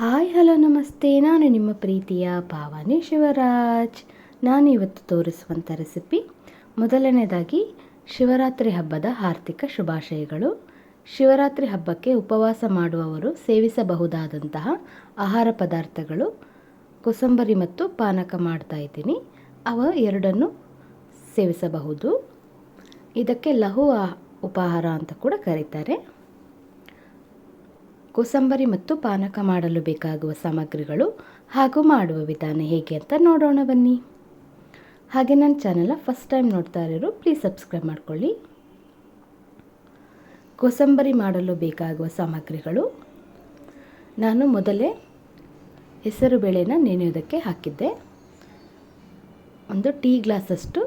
Hi, hello, ನಮಸ್ತೆ. ನಾನು ನಿಮ್ಮ ಪ್ರೀತಿಯ ಭಾವನೆ ಶಿವರಾಜ್. ನಾನು ಇವತ್ತು ತೋರಿಸುವಂಥ ರೆಸಿಪಿ ಮೊದಲನೇದಾಗಿ ಶಿವರಾತ್ರಿ ಹಬ್ಬದ ಆರ್ಥಿಕ ಶುಭಾಶಯಗಳು. ಶಿವರಾತ್ರಿ ಹಬ್ಬಕ್ಕೆ ಉಪವಾಸ ಮಾಡುವವರು ಸೇವಿಸಬಹುದಾದಂತಹ ಆಹಾರ ಪದಾರ್ಥಗಳು ಕೋಸಂಬರಿ ಮತ್ತು ಪಾನಕ ಮಾಡ್ತಾ ಇದ್ದೀನಿ. ಅವ ಎರಡನ್ನು ಸೇವಿಸಬಹುದು. ಇದಕ್ಕೆ ಲಘು ಉಪಹಾರ ಅಂತ ಕೂಡ ಕರೀತಾರೆ. ಕೋಸಂಬರಿ ಮತ್ತು ಪಾನಕ ಮಾಡಲು ಬೇಕಾಗುವ ಸಾಮಗ್ರಿಗಳು ಹಾಗೂ ಮಾಡುವ ವಿಧಾನ ಹೇಗೆ ಅಂತ ನೋಡೋಣ ಬನ್ನಿ. ಹಾಗೆ ನನ್ನ ಚಾನಲ ಫಸ್ಟ್ ಟೈಮ್ ನೋಡ್ತಾ ಇರೋರು ಪ್ಲೀಸ್ ಸಬ್ಸ್ಕ್ರೈಬ್ ಮಾಡ್ಕೊಳ್ಳಿ. ಕೋಸಂಬರಿ ಮಾಡಲು ಬೇಕಾಗುವ ಸಾಮಗ್ರಿಗಳು. ನಾನು ಮೊದಲೇ ಹೆಸರು ಬೇಳೆನ ನೆನೆಯೋದಕ್ಕೆ ಹಾಕಿದ್ದೆ. ಒಂದು ಟೀ ಗ್ಲಾಸಷ್ಟು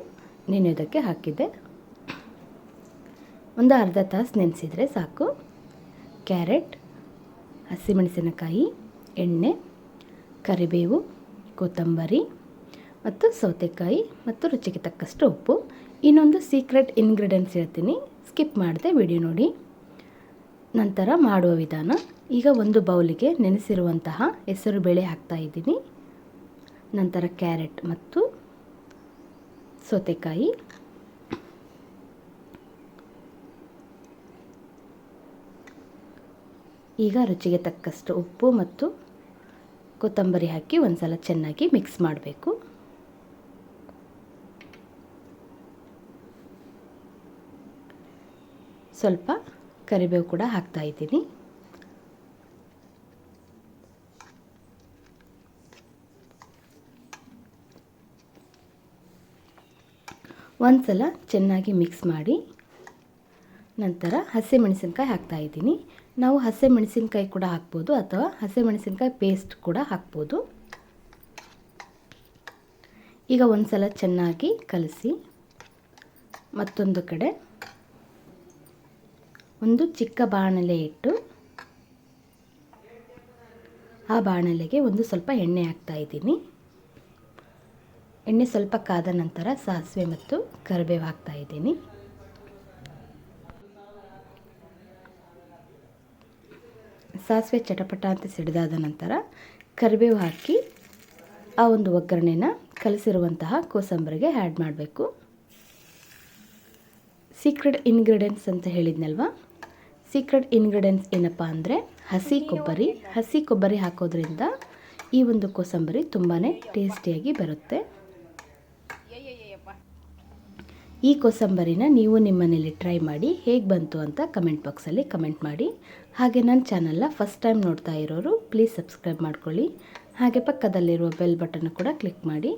ನೆನೆಯೋದಕ್ಕೆ ಹಾಕಿದ್ದೆ. ಒಂದು ಅರ್ಧ ತಾಸು ನೆನೆಸಿದರೆ ಸಾಕು. ಕ್ಯಾರೆಟ್ ಹಸಿಮೆಣಸಿನಕಾಯಿ, ಎಣ್ಣೆ, ಕರಿಬೇವು, ಕೊತ್ತಂಬರಿ ಮತ್ತು ಸೌತೆಕಾಯಿ ಮತ್ತು ರುಚಿಗೆ ತಕ್ಕಷ್ಟು ಉಪ್ಪು. ಇನ್ನೊಂದು ಸೀಕ್ರೆಟ್ ಇಂಗ್ರೀಡಿಯೆಂಟ್ಸ್ ಹೇಳ್ತೀನಿ. ಸ್ಕಿಪ್ ಮಾಡದೆ ವಿಡಿಯೋ ನೋಡಿ. ನಂತರ ಮಾಡುವ ವಿಧಾನ. ಈಗ ಒಂದು ಬೌಲಿಗೆ ನೆನೆಸಿರುವಂತಹ ಹೆಸರು ಬೇಳೆ ಹಾಕ್ತಾ ಇದ್ದೀನಿ. ನಂತರ ಕ್ಯಾರೆಟ್ ಮತ್ತು ಸೌತೆಕಾಯಿ. ಈಗ ರುಚಿಗೆ ತಕ್ಕಷ್ಟು ಉಪ್ಪು ಮತ್ತು ಕೊತ್ತಂಬರಿ ಹಾಕಿ ಒಂದ್ಸಲ ಚೆನ್ನಾಗಿ ಮಿಕ್ಸ್ ಮಾಡಬೇಕು. ಸ್ವಲ್ಪ ಕರಿಬೇವು ಕೂಡ ಹಾಕ್ತಾ ಇದ್ದೀನಿ. ಒಂದ್ಸಲ ಚೆನ್ನಾಗಿ ಮಿಕ್ಸ್ ಮಾಡಿ ನಂತರ ಹಸಿಮೆಣಸಿನ್ಕಾಯಿ ಹಾಕ್ತಾ ಇದ್ದೀನಿ. ನಾವು ಹಸಿಮೆಣಸಿನ್ಕಾಯಿ ಕೂಡ ಹಾಕ್ಬೋದು ಅಥವಾ ಹಸಿಮೆಣಸಿನ್ಕಾಯಿ ಪೇಸ್ಟ್ ಕೂಡ ಹಾಕ್ಬೋದು. ಈಗ ಒಂದು ಸಲ ಚೆನ್ನಾಗಿ ಕಲಸಿ ಮತ್ತೊಂದು ಕಡೆ ಒಂದು ಚಿಕ್ಕ ಬಾಣಲೆ ಇಟ್ಟು ಆ ಬಾಣಲೆಗೆ ಒಂದು ಸ್ವಲ್ಪ ಎಣ್ಣೆ ಹಾಕ್ತಾ ಇದ್ದೀನಿ. ಎಣ್ಣೆ ಸ್ವಲ್ಪ ಕಾದ ನಂತರ ಸಾಸಿವೆ ಮತ್ತು ಕರಿಬೇವು ಹಾಕ್ತಾ ಸಾಸಿವೆ ಚಟಪಟ ಅಂತ ಸಿಡಿದಾದ ನಂತರ ಕರಿಬೇವು ಹಾಕಿ ಆ ಒಂದು ಒಗ್ಗರಣೆನ ಕಲಸಿರುವಂತಹ ಕೋಸಂಬರಿಗೆ ಆ್ಯಡ್ ಮಾಡಬೇಕು. ಸೀಕ್ರೆಟ್ ಇಂಗ್ರೀಡಿಯೆಂಟ್ಸ್ ಅಂತ ಹೇಳಿದ್ನಲ್ವ? ಸೀಕ್ರೆಟ್ ಇಂಗ್ರೀಡಿಯೆಂಟ್ಸ್ ಏನಪ್ಪ ಅಂದರೆ ಹಸಿ ಕೊಬ್ಬರಿ. ಹಸಿ ಕೊಬ್ಬರಿ ಹಾಕೋದ್ರಿಂದ ಈ ಒಂದು ಕೋಸಂಬರಿ ತುಂಬಾ ಟೇಸ್ಟಿಯಾಗಿ ಬರುತ್ತೆ. ಈ ಕೋಸಂಬರಿನ ನೀವು ನಿಮ್ಮನೇಲಿ ಟ್ರೈ ಮಾಡಿ ಹೇಗೆ ಬಂತು ಅಂತ ಕಮೆಂಟ್ ಬಾಕ್ಸಲ್ಲಿ ಕಮೆಂಟ್ ಮಾಡಿ. ಹಾಗೆ ನನ್ನ ಚಾನಲ್ನ ಫಸ್ಟ್ ಟೈಮ್ ನೋಡ್ತಾ ಇರೋರು ಪ್ಲೀಸ್ ಸಬ್ಸ್ಕ್ರೈಬ್ ಮಾಡ್ಕೊಳ್ಳಿ. ಹಾಗೆ ಪಕ್ಕದಲ್ಲಿರುವ ಬೆಲ್ ಬಟನ್ ಕೂಡ ಕ್ಲಿಕ್ ಮಾಡಿ.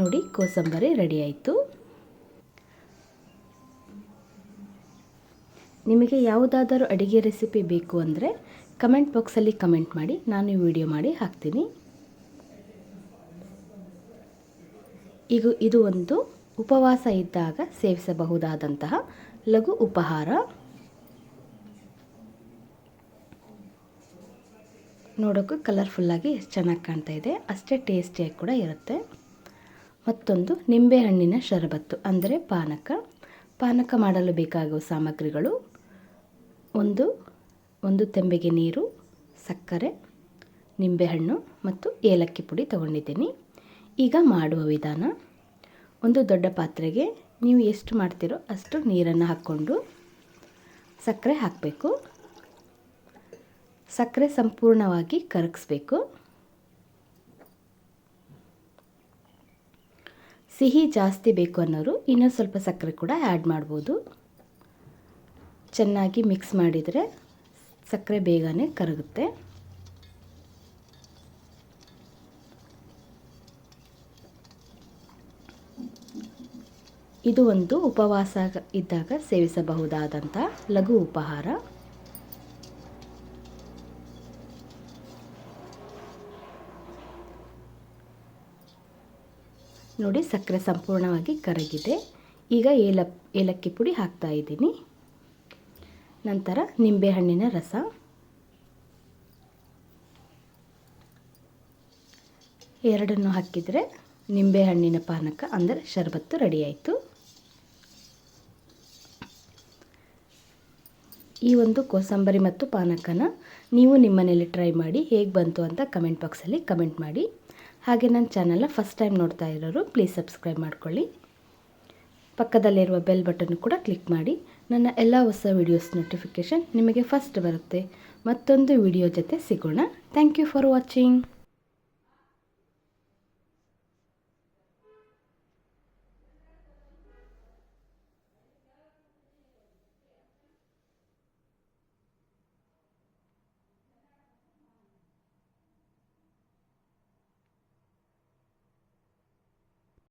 ನೋಡಿ ಕೋಸಂಬರಿ ರೆಡಿ ಆಯಿತು. ನಿಮಗೆ ಯಾವುದಾದರೂ ಅಡುಗೆ ರೆಸಿಪಿ ಬೇಕು ಅಂದರೆ ಕಮೆಂಟ್ ಬಾಕ್ಸಲ್ಲಿ ಕಮೆಂಟ್ ಮಾಡಿ, ನಾನು ವಿಡಿಯೋ ಮಾಡಿ ಹಾಕ್ತೀನಿ. ಈಗ ಇದು ಒಂದು ಉಪವಾಸ ಇದ್ದಾಗ ಸೇವಿಸಬಹುದಾದಂತಹ ಲಘು ಉಪಹಾರ. ನೋಡೋಕ್ಕೂ ಕಲರ್ಫುಲ್ಲಾಗಿ ಎಷ್ಟು ಚೆನ್ನಾಗಿ ಕಾಣ್ತಾ ಇದೆ. ಅಷ್ಟೇ ಟೇಸ್ಟಿಯಾಗಿ ಕೂಡ ಇರುತ್ತೆ. ಮತ್ತೊಂದು ನಿಂಬೆಹಣ್ಣಿನ ಶರಬತ್ತು, ಅಂದರೆ ಪಾನಕ. ಪಾನಕ ಮಾಡಲು ಬೇಕಾಗುವ ಸಾಮಗ್ರಿಗಳು ಒಂದು ಒಂದು ತೆಂಬೆಗೆ ನೀರು, ಸಕ್ಕರೆ ನಿಂಬೆಹಣ್ಣು ಮತ್ತು ಏಲಕ್ಕಿ ಪುಡಿ ತಗೊಂಡಿದ್ದೀನಿ. ಈಗ ಮಾಡುವ ವಿಧಾನ, ಒಂದು ದೊಡ್ಡ ಪಾತ್ರೆಗೆ ನೀವು ಎಷ್ಟು ಮಾಡ್ತೀರೋ ಅಷ್ಟು ನೀರನ್ನು ಹಾಕ್ಕೊಂಡು ಸಕ್ಕರೆ ಹಾಕಬೇಕು. ಸಕ್ಕರೆ ಸಂಪೂರ್ಣವಾಗಿ ಕರಗಿಸ್ಬೇಕು. ಸಿಹಿ ಜಾಸ್ತಿ ಬೇಕು ಅನ್ನೋರು ಇನ್ನೊಂದು ಸ್ವಲ್ಪ ಸಕ್ಕರೆ ಕೂಡ ಆ್ಯಡ್ ಮಾಡ್ಬೋದು. ಚೆನ್ನಾಗಿ ಮಿಕ್ಸ್ ಮಾಡಿದರೆ ಸಕ್ಕರೆ ಬೇಗನೆ ಕರಗುತ್ತೆ. ಇದು ಒಂದು ಉಪವಾಸ ಇದ್ದಾಗ ಸೇವಿಸಬಹುದಾದಂಥ ಲಘು ಉಪಹಾರ. ನೋಡಿ ಸಕ್ಕರೆ ಸಂಪೂರ್ಣವಾಗಿ ಕರಗಿದೆ. ಈಗ ಏಲ, ಏಲಕ್ಕಿ ಪುಡಿ ಹಾಕ್ತಾ ಇದ್ದೀನಿ. ನಂತರ ನಿಂಬೆಹಣ್ಣಿನ ರಸ. ಎರಡನ್ನು ಹಾಕಿದರೆ ನಿಂಬೆಹಣ್ಣಿನ ಪಾನಕ ಅಂದರೆ ಶರಬತ್ತು ರೆಡಿ ಈ ಒಂದು ಕೋಸಂಬರಿ ಮತ್ತು ಪಾನಕನ ನೀವು ನಿಮ್ಮ ಮನೇಲಿ ಟ್ರೈ ಮಾಡಿ ಹೇಗೆ ಬಂತು ಅಂತ ಕಮೆಂಟ್ ಬಾಕ್ಸಲ್ಲಿ ಕಮೆಂಟ್ ಮಾಡಿ. ಹಾಗೆ ನನ್ನ ಚಾನಲ್ನ ಫಸ್ಟ್ ಟೈಮ್ ನೋಡ್ತಾ ಇರೋರು ಪ್ಲೀಸ್ ಸಬ್ಸ್ಕ್ರೈಬ್ ಮಾಡ್ಕೊಳ್ಳಿ. ಪಕ್ಕದಲ್ಲಿರುವ ಬೆಲ್ ಬಟನ್ ಕೂಡ ಕ್ಲಿಕ್ ಮಾಡಿ. ನನ್ನ ಎಲ್ಲ ಹೊಸ ವೀಡಿಯೋಸ್ ನೋಟಿಫಿಕೇಷನ್ ನಿಮಗೆ ಫಸ್ಟ್ ಬರುತ್ತೆ. ಮತ್ತೊಂದು ವಿಡಿಯೋ ಜೊತೆ ಸಿಗೋಣ. Thank you for watching